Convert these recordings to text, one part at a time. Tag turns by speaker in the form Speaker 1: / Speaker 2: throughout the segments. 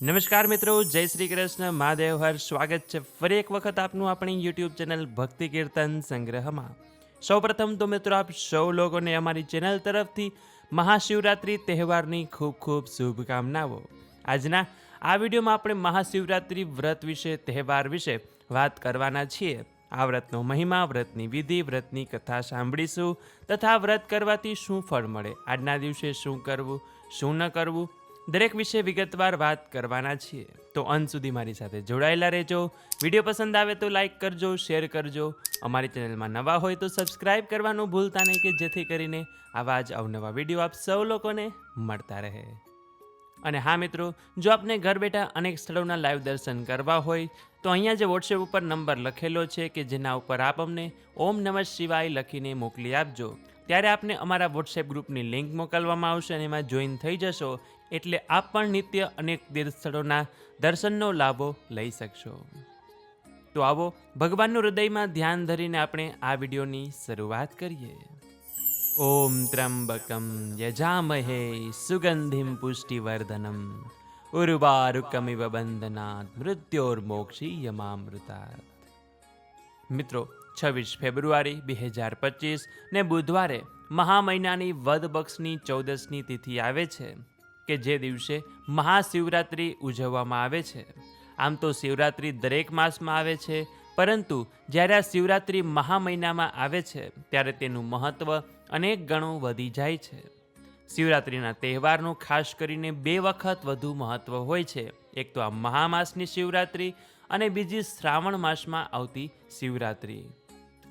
Speaker 1: નમસ્કાર મિત્રો, જય શ્રી કૃષ્ણ, મહાદેવ હર સ્વાગત છે ફરી એક વખત આપનું આપણી યુટ્યુબ ચેનલ ભક્તિ કીર્તન સંગ્રહમાં. સૌપ્રથમ તો મિત્રો, આપ સૌ લોકોને અમારી ચેનલ તરફથી મહાશિવરાત્રિ તહેવારની ખૂબ ખૂબ શુભકામનાઓ. આજના આ વિડીયોમાં આપણે મહાશિવરાત્રિ વ્રત વિશે, તહેવાર વિશે વાત કરવાના છીએ. આ વ્રતનો મહિમા, વ્રતની વિધિ, વ્રતની કથા સાંભળીશું તથા વ્રત કરવાથી શું ફળ મળે? આજના દિવસે શું કરવું, શું ન કરવું? દરેક વિશે વિગતવાર વાત કરવાના છીએ. તો અંત સુધી મારી સાથે જોડાયેલા રહેજો. વીડિયો પસંદ આવે તો લાઇક કરજો, શેર કરજો. અમારી ચેનલમાં નવા હોય તો સબસ્ક્રાઇબ કરવાનું ભૂલતા નહીં કે જેથી કરીને આવા જ અવનવા વીડિયો આપ સૌ લોકોને મળતા રહે. અને હા મિત્રો, જો આપને ઘર બેઠા અનેક સ્થળોના લાઈવ દર્શન કરવા હોય, તો અહીંયા જે વોટ્સએપ ઉપર નંબર લખેલો છે કે જેના ઉપર આપ અમને ઓમ નમઃ શિવાય લખીને મોકલી આપજો. ત્યારે આપને અમારા વોટ્સએપ ગ્રુપની લિંક મોકલવામાં આવશે અને એમાં જોઈન થઈ જશો, એટલે આપ પણ નિત્ય અનેક તીર્થ સ્થળોના દર્શનનો લાભો લઈ શકશો. તો આવો, ભગવાનનું હૃદયમાં ધ્યાન ધરીને આપણે આ વિડીયોની શરૂઆત કરીએ. ઓમ ત્રંબકમ યજામહે સુગંધિમ પુષ્ટિવર્ધનમ, ઉર્વારુકમિવ બંધનાત મૃત્યોર્મોક્ષીયમામૃતાત મિત્રો છવ્વીસ ફેબ્રુઆરી બે હજાર પચીસ ને બુધવારે મહામહિનાની વધબક્ષની ચૌદસની તિથિ આવે છે, કે જે દિવસે મહાશિવરાત્રિ ઉજવવામાં આવે છે. આમ તો શિવરાત્રિ દરેક માસમાં આવે છે, પરંતુ જ્યારે આ શિવરાત્રિ મહામહિનામાં આવે છે, ત્યારે તેનું મહત્ત્વ અનેક ગણું વધી જાય છે. શિવરાત્રિના તહેવારનું ખાસ કરીને બે વખત વધુ મહત્ત્વ હોય છે. એક તો આ મહામાસની શિવરાત્રિ અને બીજી શ્રાવણ માસમાં આવતી શિવરાત્રિ.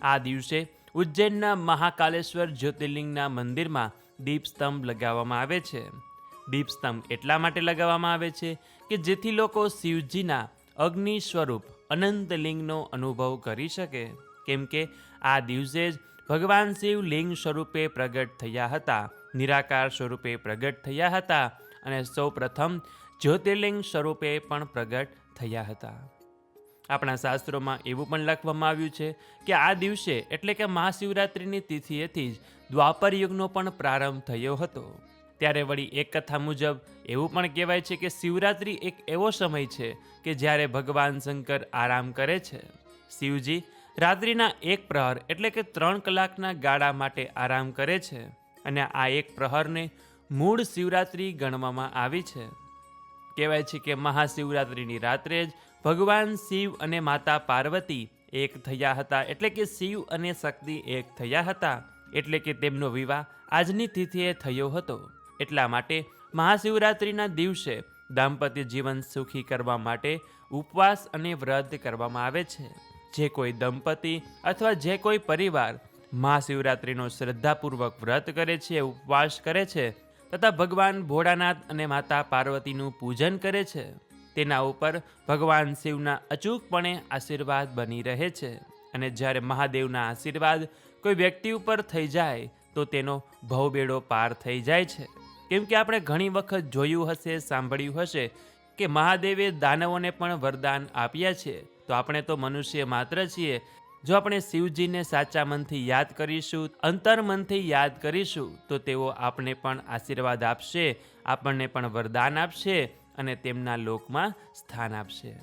Speaker 1: આ દિવસે ઉજ્જૈનના મહાકાલેશ્વર જ્યોતિર્લિંગના મંદિરમાં દીપસ્તંભ લગાવવામાં આવે છે. દીપસ્તંભ એટલા માટે લગાવવામાં આવે છે કે જેથી લોકો શિવજીના અગ્નિ સ્વરૂપ અનંત લિંગનો અનુભવ કરી શકે. કેમ કે આ દિવસે જ ભગવાન શિવ લિંગ સ્વરૂપે પ્રગટ થયા હતા, નિરાકાર સ્વરૂપે પ્રગટ થયા હતા અને સૌ પ્રથમ જ્યોતિર્લિંગ સ્વરૂપે પણ પ્રગટ થયા હતા. આપણા શાસ્ત્રોમાં એવું પણ લખવામાં આવ્યું છે કે આ દિવસે એટલે કે મહાશિવરાત્રિની તિથિએથી જ દ્વાપર યુગનો પણ પ્રારંભ થયો હતો. ત્યારે વળી એક કથા મુજબ એવું પણ કહેવાય છે કે શિવરાત્રિ એક એવો સમય છે કે જ્યારે ભગવાન શંકર આરામ કરે છે. શિવજી રાત્રિના એક પ્રહર એટલે કે ત્રણ કલાકના ગાળા માટે આરામ કરે છે અને આ એક પ્રહરને મૂળ શિવરાત્રિ ગણવામાં આવી છે. કહેવાય છે કે મહાશિવરાત્રિની રાત્રે જ ભગવાન શિવ અને માતા પાર્વતી એક થયા હતા એટલે કે શિવ અને શક્તિ એક થયા હતા એટલે કે તેમનો વિવાહ આજની તિથિએ થયો હતો. એટલા માટે મહાશિવરાત્રિના દિવસે દાંપત્ય જીવન સુખી કરવા માટે ઉપવાસ અને વ્રત કરવામાં આવે છે. જે કોઈ દંપતી અથવા જે કોઈ પરિવાર મહાશિવરાત્રિનો શ્રદ્ધાપૂર્વક વ્રત કરે છે, ઉપવાસ કરે છે, તથા ભગવાન ભોળાનાથ અને માતા પાર્વતીનું પૂજન કરે છે. તેના ઉપર ભગવાન શિવના અચૂકપણે આશીર્વાદ બની રહે છે. અને જ્યારે મહાદેવના આશીર્વાદ કોઈ વ્યક્તિ ઉપર થઈ જાય, તો તેનો ભવબેડો પાર થઈ જાય છે. કેમ કે આપણે ઘણી વખત જોયું હશે, સાંભળ્યું હશે કે મહાદેવે દાનવોને પણ વરદાન આપ્યા છે. તો આપણે તો મનુષ્ય માત્ર છીએ. જો આપણે શિવજીને સાચા મનથી યાદ કરીશું, અંતર મનથી યાદ કરીશું, તો તેઓ આપણે પણ આશીર્વાદ આપશે, આપણને પણ વરદાન આપશે અને તેમના લોકમાં સ્થાન આપશે.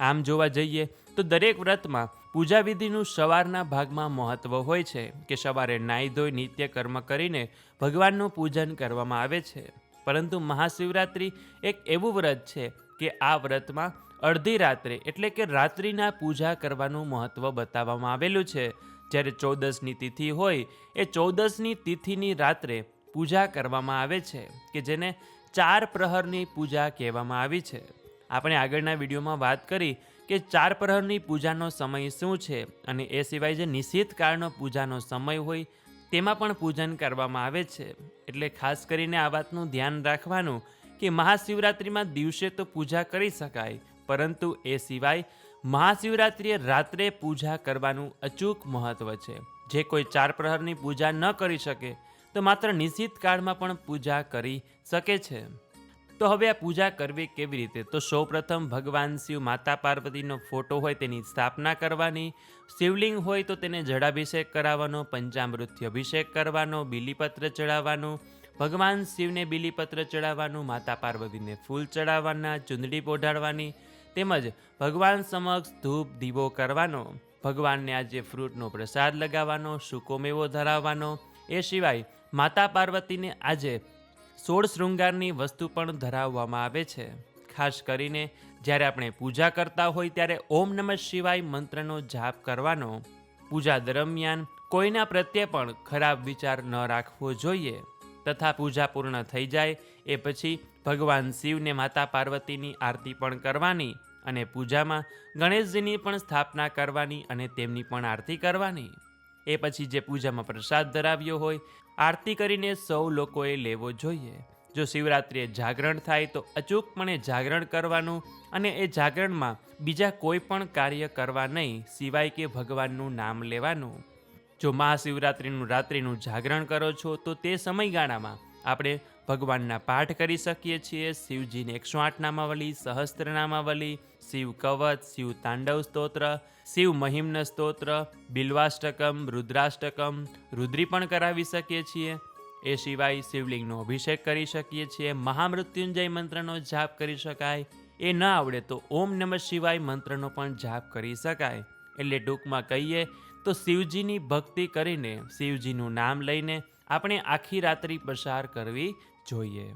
Speaker 1: આમ જોવા જઈએ તો દરેક વ્રતમાં પૂજા વિધિનું સવારના ભાગમાં મહત્વ હોય છે કે સવારે નાહી ધોઈ નિત્ય કર્મ કરીને ભગવાનનું પૂજન કરવામાં આવે છે. પરંતુ મહાશિવરાત્રિ એક એવું વ્રત છે કે આ વ્રતમાં અડધી રાત્રે એટલે કે રાત્રિના પૂજા કરવાનું મહત્વ બતાવવામાં આવેલું છે. જ્યારે ચૌદસની તિથિ હોય એ ચૌદસની તિથિની રાત્રે પૂજા કરવામાં આવે છે કે જેને ચાર પ્રહરની પૂજા કહેવામાં આવી છે. આપણે આગળના વિડીયોમાં વાત કરી કે ચાર પ્રહરની પૂજાનો સમય શું છે અને એ સિવાય જે નિશ્ચિત કાળનો પૂજાનો સમય હોય તેમાં પણ પૂજન કરવામાં આવે છે. એટલે ખાસ કરીને આ વાતનું ધ્યાન રાખવાનું કે મહાશિવરાત્રિમાં દિવસે તો પૂજા કરી શકાય, પરંતુ એ સિવાય મહાશિવરાત્રિએ રાત્રે પૂજા કરવાનું અચૂક મહત્ત્વ છે. જે કોઈ ચાર પ્રહરની પૂજા ન કરી શકે તો માત્ર નિશ્ચિત કાળમાં પણ પૂજા કરી શકે છે. તો હવે આ પૂજા કરવી કેવી રીતે? તો સૌપ્રથમ ભગવાન શિવ માતા પાર્વતીનો ફોટો હોય તેની સ્થાપના કરવાની, શિવલિંગ હોય તો તેને જળાભિષેક કરાવવાનો પંચામૃતથી અભિષેક કરવાનો, બીલીપત્ર ચડાવવાનું, ભગવાન શિવને બીલીપત્ર ચડાવવાનું, માતા પાર્વતીને ફૂલ ચડાવવાના, ચુંદડી પોઢાડવાની, તેમજ ભગવાન સમક્ષ ધૂપ દીવો કરવાનો, ભગવાનને આજે ફ્રૂટનો પ્રસાદ લગાવવાનો, સૂકો મેવો ધરાવવાનો, એ સિવાય માતા પાર્વતીને આજે સોળ શૃંગારની વસ્તુ પણ ધરાવવામાં આવે છે. ખાસ કરીને જ્યારે આપણે પૂજા કરતા હોય ત્યારે ઓમ નમઃ શિવાય મંત્રનો જાપ કરવાનો. પૂજા દરમિયાન કોઈના પ્રત્યે પણ ખરાબ વિચાર ન રાખવો જોઈએ. તથા પૂજા પૂર્ણ થઈ જાય એ પછી ભગવાન શિવને માતા પાર્વતીની આરતી પણ કરવાની અને પૂજામાં ગણેશજીની પણ સ્થાપના કરવાની અને તેમની પણ આરતી કરવાની. એ પછી જે પૂજામાં પ્રસાદ ધરાવ્યો હોય આરતી કરીને સૌ લોકોએ લેવો જોઈએ. જો શિવરાત્રિએ જાગરણ થાય તો અચૂકપણે જાગરણ કરવાનું અને એ જાગરણમાં બીજા કોઈ પણ કાર્ય કરવા નહીં સિવાય કે ભગવાનનું નામ લેવાનું. જો મહાશિવરાત્રિનું રાત્રિનું જાગરણ કરો છો તો તે સમયગાળામાં આપણે ભગવાનના પાઠ કરી શકીએ છીએ. શિવજીને એકસો આઠ નામાવલી, સહસ્ત્ર નામાવલી, શિવ કવચ, શિવ તાંડવ સ્તોત્ર, શિવ મહિમ્ન સ્તોત્ર, બિલ્વાષ્ટકમ, રુદ્રાષ્ટકમ, રુદ્રી પણ કરાવી શકીએ છીએ. એ સિવાય શિવલિંગનો અભિષેક કરી શકીએ છીએ. મહામૃત્યુંજય મંત્રનો જાપ કરી શકાય. એ ન આવડે તો ઓમ નમઃ શિવાય મંત્રનો પણ જાપ કરી શકાય. એટલે ટૂંકમાં કહીએ તો શિવજીની ભક્તિ કરીને, શિવજીનું નામ લઈને આપણે આખી રાત્રિ પસાર કરવી જોઈએ.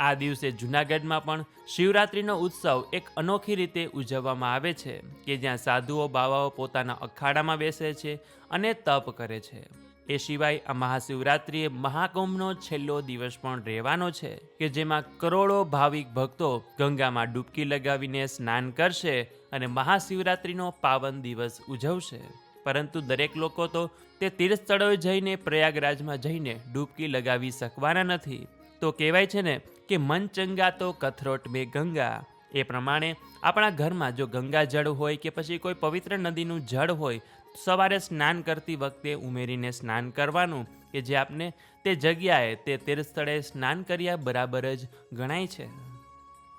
Speaker 1: આ દિવસે જૂનાગઢમાં પણ શિવરાત્રિનો ઉત્સવ એક અનોખી રીતે ઉજવવામાં આવે છે, કે જ્યાં સાધુઓ બાવાઓ પોતાના અખાડામાં બેસે છે અને તપ કરે છે. એ સિવાય આ મહાશિવરાત્રિએ મહાકુંભનો છેલ્લો દિવસ પણ રહેવાનો છે, કે જેમાં કરોડો ભાવિક ભક્તો ગંગામાં ડૂબકી લગાવીને સ્નાન કરશે અને મહાશિવરાત્રિનો પાવન દિવસ ઉજવશે. પરંતુ દરેક લોકો તો તે તીર્થ સ્થળોએ જઈને પ્રયાગરાજમાં જઈને ડૂબકી લગાવી શકવાના નથી. તો કહેવાય છે ને કે મન ચંગા તો કથરોટ બે ગંગા. એ પ્રમાણે આપણા ઘરમાં જો ગંગા જળ હોય કે પછી કોઈ પવિત્ર નદીનું જળ હોય, સવારે સ્નાન કરતી વખતે ઉમેરીને સ્નાન કરવાનું કે જે આપને તે જગ્યાએ તે તીર્થ સ્થળે સ્નાન કર્યા બરાબર જ ગણાય છે.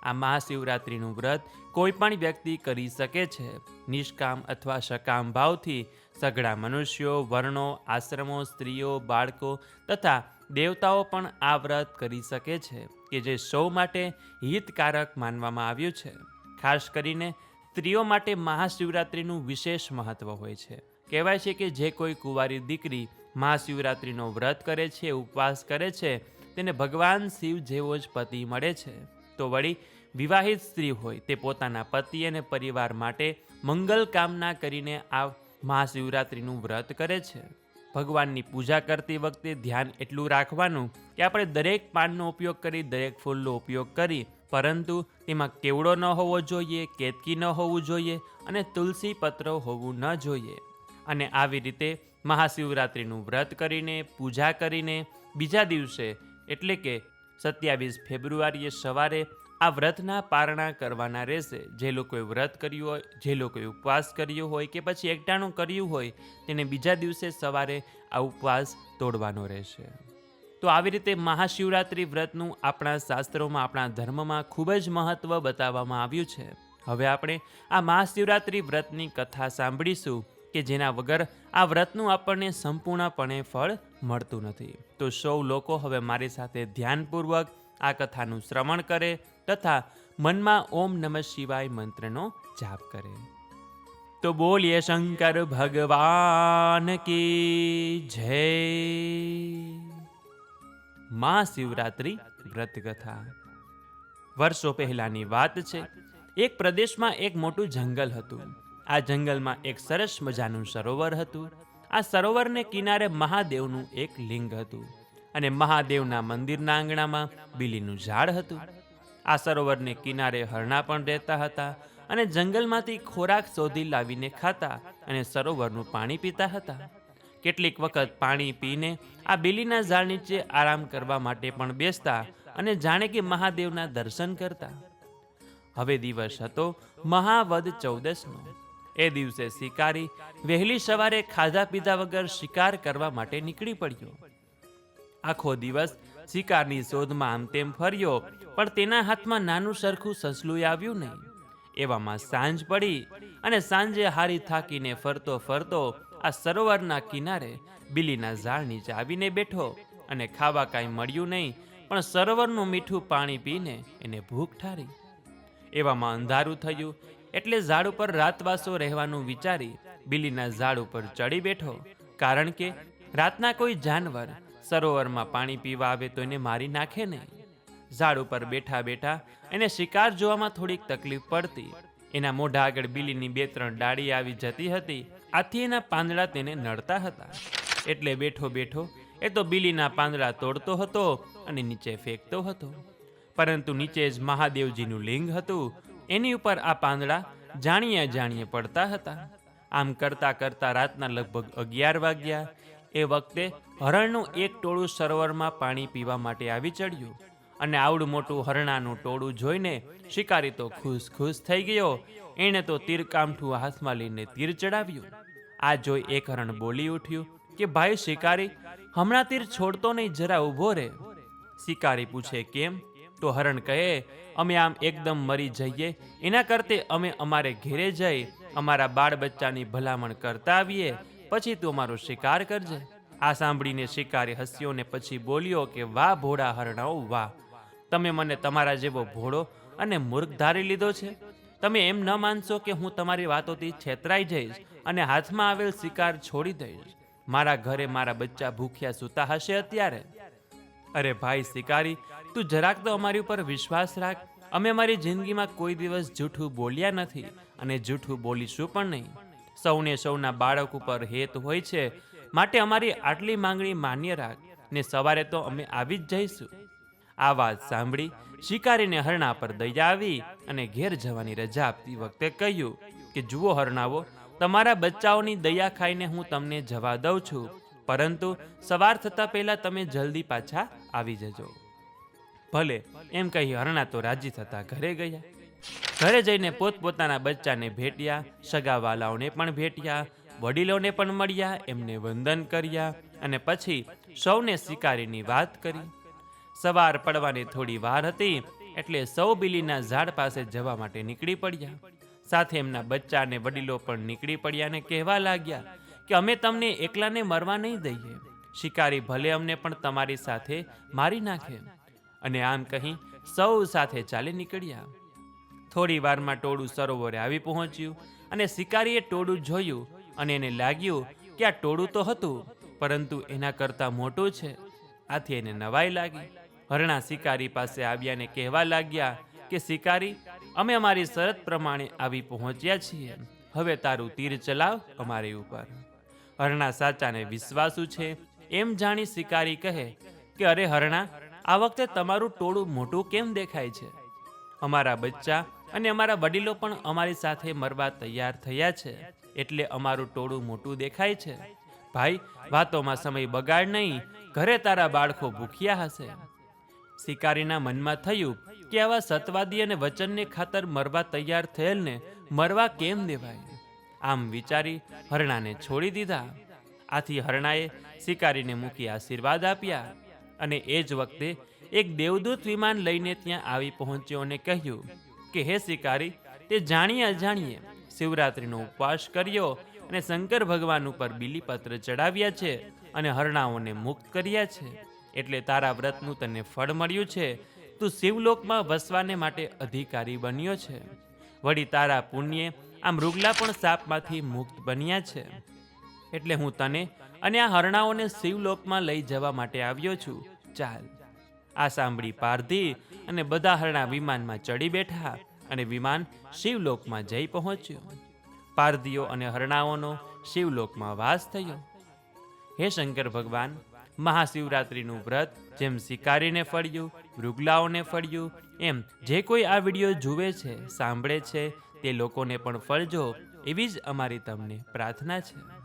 Speaker 1: આ મહાશિવરાત્રિનું વ્રત કોઈ પણ વ્યક્તિ કરી શકે છે. નિષ્કામ અથવા સકામ ભાવથી સઘળા મનુષ્યો, વર્ણો, આશ્રમો, સ્ત્રીઓ, બાળકો તથા દેવતાઓ પણ આ વ્રત કરી શકે છે કે જે સૌ માટે હિતકારક માનવામાં આવ્યું છે. ખાસ કરીને સ્ત્રીઓ માટે મહાશિવરાત્રિનું વિશેષ મહત્વ હોય છે. કહેવાય છે કે જે કોઈ કુંવારી દીકરી મહાશિવરાત્રિનો વ્રત કરે છે, ઉપવાસ કરે છે, તેને ભગવાન શિવ જેવો જ પતિ મળે છે. તો વળી વિવાહિત સ્ત્રી હોય તે પોતાના પતિ અને પરિવાર માટે મંગલ કામના કરીને આ મહાશિવરાત્રિનું વ્રત કરે છે. ભગવાનની પૂજા કરતી વખતે ધ્યાન એટલું રાખવાનું કે આપણે દરેક પાનનો ઉપયોગ કરી, દરેક ફૂલનો ઉપયોગ કરી, પરંતુ તેમાં કેવડો ન હોવો જોઈએ, કેતકી ન હોવું જોઈએ અને તુલસી પત્ર હોવું ન જોઈએ. અને આવી રીતે મહાશિવરાત્રિનું વ્રત કરીને, પૂજા કરીને બીજા દિવસે એટલે કે સત્યાવીસ ફેબ્રુઆરીએ સવારે આ વ્રતના પારણા કરવાના રહેશે. જે લોકોએ વ્રત કર્યું હોય, જે લોકોએ ઉપવાસ કર્યો હોય કે પછી એકટાણું કર્યું હોય, તેને બીજા દિવસે સવારે આ ઉપવાસ તોડવાનો રહેશે. તો આવી રીતે મહાશિવરાત્રિ વ્રતનું આપણા શાસ્ત્રોમાં, આપણા ધર્મમાં ખૂબ જ મહત્ત્વ બતાવવામાં આવ્યું છે. હવે આપણે આ મહાશિવરાત્રિ વ્રતની કથા સાંભળીશું કે જેના વગર આ વ્રતનું આપણને સંપૂર્ણપણે ફળ મળતું નથી. તો સૌ લોકો હવે મારી સાથે ધ્યાનપૂર્વક આ કથાનું શ્રવણ કરે તથા મનમાં ઓમ નમઃ શિવાય મંત્રનો જાપ કરે. તો બોલીએ શંકર ભગવાન કી જય. મહાશિવરાત્રિ વ્રત કથા. વર્ષો પહેલાની વાત છે. એક પ્રદેશમાં એક મોટું જંગલ હતું. આ જંગલમાં એક સરસ મજાનું સરોવર હતું. આ સરોવરને કિનારે મહાદેવનું એક લિંગ હતું અને મહાદેવના મંદિરના આંગણામાં બીલીનું ઝાડ હતું. આ સરોવરને કિનારે હરણા પણ રહેતા હતા અને જંગલમાંથી ખોરાક શોધી લાવીને ખાતા અને સરોવરનું પાણી પીતા હતા. કેટલીક વખત પાણી પીને આ બીલીના ઝાડ નીચે આરામ કરવા માટે પણ બેસતા અને જાણે કે મહાદેવના દર્શન કરતા. હવે દિવસ હતો મહાવદ ચૌદસનો. એ દિવસે શિકારી વહેલી સવારે ખાધા પીધા વગર શિકાર કરવા માટે નીકળી પડ્યો. આખો દિવસ શિકારની શોધમાં આમ તેમ ફર્યો, પણ તેના હાથમાં નાનું સરખું સસલું આવ્યું નહીં. એવામાં સાંજ પડી અને સાંજે હારી થાકીને ફરતો ફરતો આ સરોવરના કિનારે બિલીના ઝાડ નીચે આવીને બેઠો અને ખાવા કાંઈ મળ્યું નહીં, પણ સરોવરનું મીઠું પાણી પીને એને ભૂખ ઠારી. એવામાં અંધારું થયું એટલે ઝાડ ઉપર રાતવાસો રહેવાનું વિચારી બિલીના ઝાડ ઉપર ચડી બેઠો. કારણ કે રાતના કોઈ જાનવર સરોવરમાં પાણી પીવા આવે તો એને મારી નાખે નહીં. ઝાડ ઉપર બેઠા બેઠા એને શિકાર જોવામાં થોડીક તકલીફ પડતી. એના મોઢા આગળ બિલીની બે ત્રણ ડાળી આવી જતી હતી. આથી એના પાંદડા તેને નડતા હતા. એટલે બેઠો બેઠો એ તો બિલીના પાંદડા તોડતો હતો અને નીચે ફેંકતો હતો. પરંતુ નીચે જ મહાદેવજીનું લિંગ હતું એની ઉપર આ પાંદડા જાણીએ જાણીએ પડતા હતા. આમ કરતા કરતા રાતના લગભગ અગિયાર વાગ્યા. એ વખતે હરણનું એક ટોળું સરોવરમાં પાણી પીવા માટે આવી ચડ્યું અને આવડું મોટું હરણાનું ટોળું જોઈને શિકારી તો ખુશ ખુશ થઈ ગયો. એણે તો તીર કામઠું હાથમાં લઈને તીર ચડાવ્યું. આ જોઈ એક હરણ બોલી ઉઠ્યું કે, ભાઈ શિકારી, હમણાં તીર છોડતો નહીં, જરા ઊભો રે. શિકારી પૂછે, કેમ? તો હરણ કહે, અમે આમ એકદમ મરી જઈએ. એના કરતે અમે અમારે ઘેરે જઈ અમારા બાળ બચ્ચાની ભલામણ કરતા આવીએ. પછી તું અમારો શિકાર કરજે. આ સાંભળીને શિકારી હસ્યો ને પછી બોલ્યો કે, વાહ ભોળા હરણાઓ, વાહ. તમે મને તમારા જેવો ભોળો અને મૂર્ખ ધારી લીધો છે. તમે એમ ન માનશો કે હું તમારી વાતોથી છેતરાઈ જઈશ અને હાથમાં આવેલ શિકાર છોડી દઈશ. મારા ઘરે મારા બચ્ચા ભૂખ્યા સૂતા હશે અત્યારે. અરે ભાઈ શિકારી, તું જરાક તો અમારી ઉપર વિશ્વાસ રાખ. અમે અમારી જિંદગીમાં કોઈ દિવસ જૂઠું બોલ્યા નથી અને જૂઠું બોલીશું પણ નહીં. સૌને સૌના બાળક ઉપર હેત હોય છે. માટે અમારી આટલી માંગણી માન્ય રાખ ને સવારે તો અમે આવી જ જઈશું. આ વાત સાંભળી શિકારીને હરણા પર દયા આવી અને ઘેર જવાની રજા આપતી વખતે કહ્યું કે, જુઓ હરણાવો, તમારા બચ્ચાઓની દયા ખાઈને હું તમને જવા દઉં છું. પરંતુ સવાર થતાં પહેલાં તમે જલ્દી પાછા આવી જજો. ભલે, એમ કહી હરણા તો રાજી થતા ઘરે ગયા. ઘરે જઈને પોતપોતાના બચ્ચાને ભેટ્યા, સગાવાલાઓને પણ ભેટ્યા, વડીલોને પણ મળ્યા, એમને વંદન કર્યા અને પછી સૌને શિકારીની વાત કરી. સવાર પડવાની થોડી વાર હતી એટલે સૌ બિલીના ઝાડ પાસે જવા માટે નીકળી પડ્યા. સાથે એમના બચ્ચા અને વડીલો પણ નીકળી પડ્યા અને કહેવા લાગ્યા કે અમે તમને એકલાને મરવા નહીં દઈએ. શિકારી ભલે અમને પણ તમારી સાથે મારી નાખે. અને આમ કહી સૌ સાથે ચાલી નીકળ્યા. થોડી વારમાં ટોળું સરોવરે આવી પહોંચ્યું અને શિકારીએ ટોળું જોયું અને એને લાગ્યું કે આ ટોળું તો હતું, પરંતુ એના કરતાં મોટું છે. આથી એને નવાઈ લાગી. હરણા શિકારી પાસે આવ્યા ને કહેવા લાગ્યા કે, શિકારી, અમે અમારી શરત પ્રમાણે આવી પહોંચ્યા છીએ. હવે તારું તીર ચલાવ અમારી ઉપર. હરણા સાચાને વિશ્વાસુ છે એમ જાણી શિકારી કહે કે, અરે હરણા, આ વખતે તમારું ટોળું મોટું કેમ દેખાય છે? અમારા બચ્ચા અને અમારા વડીલો પણ અમારી સાથે મરવા તૈયાર થયા છે, એટલે અમારું ટોળું મોટું દેખાય છે. ભાઈ, વાતોમાં સમય બગાડ નહીં, ઘરે તારા બાળકો ભૂખ્યા હશે. શિકારીના મનમાં થયું કે, આવા સતવાદી અને વચનને ખાતર મરવા તૈયાર થયેલને મરવા કેમ દેવાય? આમ વિચારી હરણાને છોડી દીધા. આથી હરણાએ શિકારીને મૂકી આશીર્વાદ આપ્યા અને એ જ વખતે એક દેવદૂત વિમાન લઈને ત્યાં આવી પહોંચ્યો અને કહ્યું કે, હે શિકારી, તે જાણીએ અજાણીએ, શિવરાત્રિનો ઉપવાસ કર્યો અને શંકર ભગવાન ઉપર બીલીપત્ર ચડાવ્યા છે અને હરણાઓને મુક્ત કર્યા છે. એટલે તારા વ્રતનું તને ફળ મળ્યું છે. તું શિવલોકમાં વસવાને માટે અધિકારી બન્યો છે. વળી તારા પુણ્યે આ મૃગલા પણ સાપમાંથી મુક્ત બન્યા છે. એટલે હું તને અને આ હરણાઓને શિવલોકમાં લઈ જવા માટે આવ્યો છું. ચાલ. આ સાંભળી પારધી અને બધા હરણા વિમાનમાં ચડી બેઠા અને વિમાન શિવલોકમાં જઈ પહોંચ્યું. પારધીઓ અને હરણાઓનો શિવલોકમાં વાસ થયો. હે શંકર ભગવાન, મહાશિવરાત્રિનું વ્રત જેમ શિકારીને ફળ્યું મૃગલાઓને ફળ્યું, એમ જે કોઈ આ વીડિયો જુએ છે, સાંભળે છે, તે લોકોને પણ ફળજો, એવી જ અમારી તમને પ્રાર્થના છે.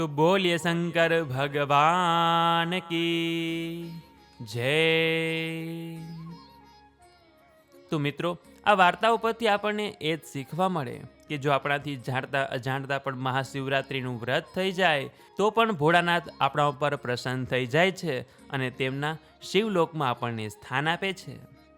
Speaker 1: તો બોલીએ શંકર ભગવાન કી જય તો મિત્રો આ વાર્તા ઉપરથી આપણને એ જ શીખવા મળે કે જો આપણાથી જાણતા, અજાણતા પણ મહાશિવરાત્રિનું વ્રત થઈ જાય, તો પણ ભોળાનાથ આપણા ઉપર પ્રસન્ન થઈ જાય છે અને તેમના શિવલોકમાં આપણને સ્થાન આપે છે.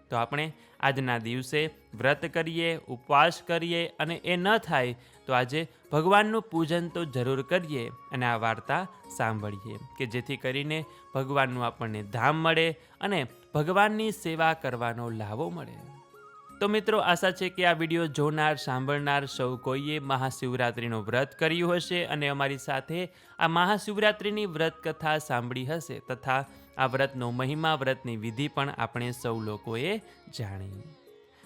Speaker 1: તો આપણે આજના દિવસે વ્રત કરીએ, ઉપવાસ કરીએ અને એ ન થાય, તો આજે ભગવાનનું પૂજન તો જરૂર કરીએ અને આ વાર્તા સાંભળીએ કે જેથી કરીને ભગવાનનું આપણને ધામ મળે અને ભગવાનની સેવા કરવાનો લાવો મળે. તો મિત્રો, આશા છે કે આ વીડિયો જોનાર, સાંભળનાર સૌ કોઈએ મહાશિવરાત્રિનું વ્રત કર્યું હશે અને અમારી સાથે આ મહાશિવરાત્રિની વ્રત કથા સાંભળી હશે તથા આ વ્રતનો મહિમા, વ્રતની વિધિ પણ આપણે સૌ લોકોએ જાણી.